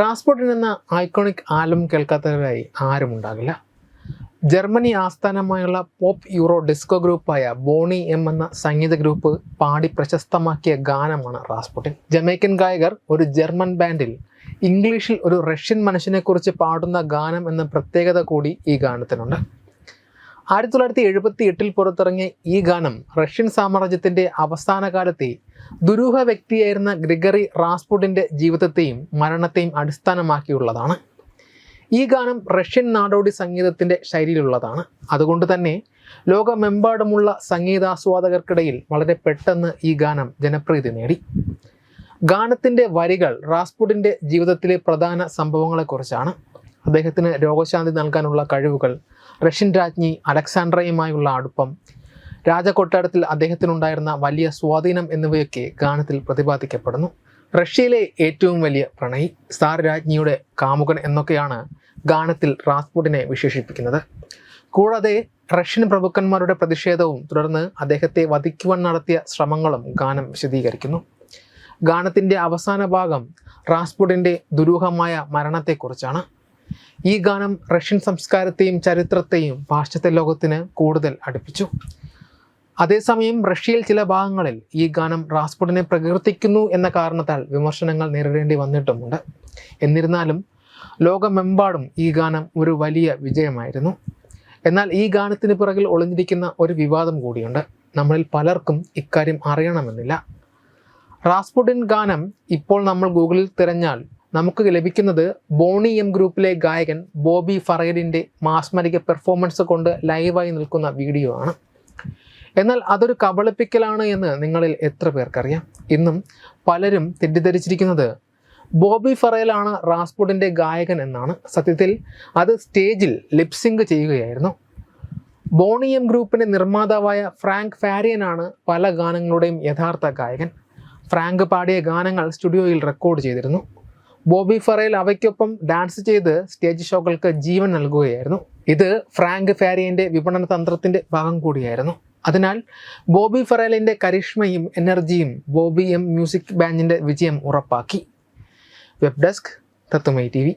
Rasputin നിന്ന് iconic album കേൾക്കാത്തവരായി ആരും ഉണ്ടാകില്ല. ജർമ്മനി ആസ്ഥാനമായുള്ള പോപ്പ് യൂറോ ഡിസ്കോ ഗ്രൂപ്പായ ബോണി എം എന്ന സംഗീത ഗ്രൂപ്പ് പാടി പ്രശസ്തമാക്കിയ ഗാനമാണ് റാസ്പുട്ടിൻ. ജമൈക്കൻ ഗായകർ ഒരു ജർമ്മൻ ബാൻഡിൽ ഇംഗ്ലീഷിൽ ഒരു റഷ്യൻ മനുഷ്യനെക്കുറിച്ച് പാടുന്ന ഗാനം എന്ന പ്രത്യേകത കൂടി ഈ ഗാനത്തിനുണ്ട്. ആയിരത്തി തൊള്ളായിരത്തി എഴുപത്തി എട്ടിൽ പുറത്തിറങ്ങിയ ഈ ഗാനം റഷ്യൻ സാമ്രാജ്യത്തിന്റെ അവസാന കാലത്തെ ദുരൂഹ വ്യക്തിയായിരുന്ന ഗ്രിഗറി റാസ്പുട്ടിന്റെ ജീവിതത്തെയും മരണത്തെയും അടിസ്ഥാനമാക്കിയുള്ളതാണ്. ഈ ഗാനം റഷ്യൻ നാടോടി സംഗീതത്തിന്റെ ശൈലിയിലുള്ളതാണ്. അതുകൊണ്ട് തന്നെ ലോകമെമ്പാടുമുള്ള സംഗീതാസ്വാദകർക്കിടയിൽ വളരെ പെട്ടെന്ന് ഈ ഗാനം ജനപ്രീതി നേടി. ഗാനത്തിന്റെ വരികൾ റാസ്പുട്ടിന്റെ ജീവിതത്തിലെ പ്രധാന സംഭവങ്ങളെക്കുറിച്ചാണ്. അദ്ദേഹത്തിന് രോഗശാന്തി നൽകാനുള്ള കഴിവുകൾ. റഷ്യൻ രാജ്ഞി അലക്സാണ്ട്രയുമായുള്ള അടുപ്പം. രാജകൊട്ടാരത്തിൽ അദ്ദേഹത്തിനുണ്ടായിരുന്ന വലിയ സ്വാധീനം എന്നിവയൊക്കെ ഗാനത്തിൽ പ്രതിപാദിക്കപ്പെടുന്നു. റഷ്യയിലെ ഏറ്റവും വലിയ പ്രണയി സാർ രാജ്ഞിയുടെ കാമുകൻ എന്നൊക്കെയാണ് ഗാനത്തിൽ റാസ്പുട്ടിനെ വിശേഷിപ്പിക്കുന്നത്. കൂടാതെ റഷ്യൻ പ്രഭുക്കന്മാരുടെ പ്രതിഷേധവും തുടർന്ന് അദ്ദേഹത്തെ വധിക്കുവാൻ നടത്തിയ ശ്രമങ്ങളും ഗാനം വിശദീകരിക്കുന്നു. ഗാനത്തിന്റെ അവസാന ഭാഗം റാസ്പുട്ടിന്റെ ദുരൂഹമായ മരണത്തെക്കുറിച്ചാണ്. ഈ ഗാനം റഷ്യൻ സംസ്കാരത്തെയും ചരിത്രത്തെയും പാശ്ചാത്യ ലോകത്തിന് കൂടുതൽ അടുപ്പിച്ചു. അതേസമയം റഷ്യയിൽ ചില ഭാഗങ്ങളിൽ ഈ ഗാനം റാസ്പുട്ടിനെ പ്രകീർത്തിക്കുന്നു എന്ന കാരണത്താൽ വിമർശനങ്ങൾ നേരിടേണ്ടി വന്നിട്ടുമുണ്ട്. എന്നിരുന്നാലും ലോകമെമ്പാടും ഈ ഗാനം ഒരു വലിയ വിജയമായിരുന്നു. എന്നാൽ ഈ ഗാനത്തിന് പിറകിൽ ഒളിഞ്ഞിരിക്കുന്ന ഒരു വിവാദം കൂടിയുണ്ട്. നമ്മളിൽ പലർക്കും ഇക്കാര്യം അറിയണമെന്നില്ല. റാസ്പുട്ടിൻ ഗാനം ഇപ്പോൾ നമ്മൾ ഗൂഗിളിൽ തിരഞ്ഞാൽ നമുക്ക് ലഭിക്കുന്നത് ബോണി എം ഗ്രൂപ്പിലെ ഗായകൻ ബോബി ഫറേഡിന്റെ മാസ്മരിക പെർഫോമൻസ് കൊണ്ട് ലൈവായി നിൽക്കുന്ന വീഡിയോ ആണ്. എന്നാൽ അതൊരു കബളിപ്പിക്കലാണ് എന്ന് നിങ്ങളിൽ എത്ര പേർക്കറിയാം? ഇന്നും പലരും തെറ്റിദ്ധരിച്ചിരിക്കുന്നത് ബോബി ഫറേലാണ് റാസ്പുട്ടിന്റെ ഗായകൻ എന്നാണ്. സത്യത്തിൽ അത് സ്റ്റേജിൽ ലിപ്സിങ്ക് ചെയ്യുകയായിരുന്നു. ബോണി എം ഗ്രൂപ്പിന്റെ നിർമ്മാതാവായ ഫ്രാങ്ക് ഫാരിയനാണ് പല ഗാനങ്ങളുടെയും യഥാർത്ഥ ഗായകൻ. ഫ്രാങ്ക് പാടിയ ഗാനങ്ങൾ സ്റ്റുഡിയോയിൽ റെക്കോർഡ് ചെയ്തിരുന്നു. ബോബി ഫറേൽ അവയ്ക്കൊപ്പം ഡാൻസ് ചെയ്ത് സ്റ്റേജ് ഷോകൾക്ക് ജീവൻ നൽകുകയായിരുന്നു. ഇത് ഫ്രാങ്ക് ഫാരിയന്റെ വിപണന തന്ത്രത്തിന്റെ ഭാഗം കൂടിയായിരുന്നു. അതിനാൽ ബോബി ഫറേലിന്റെ കരിഷ്മയും എനർജിയും ബോബി എം മ്യൂസിക് ബാൻഡിന്റെ വിജയം ഉറപ്പാക്കി. വെബ് ഡെസ്ക് തത്തുമൈ ടി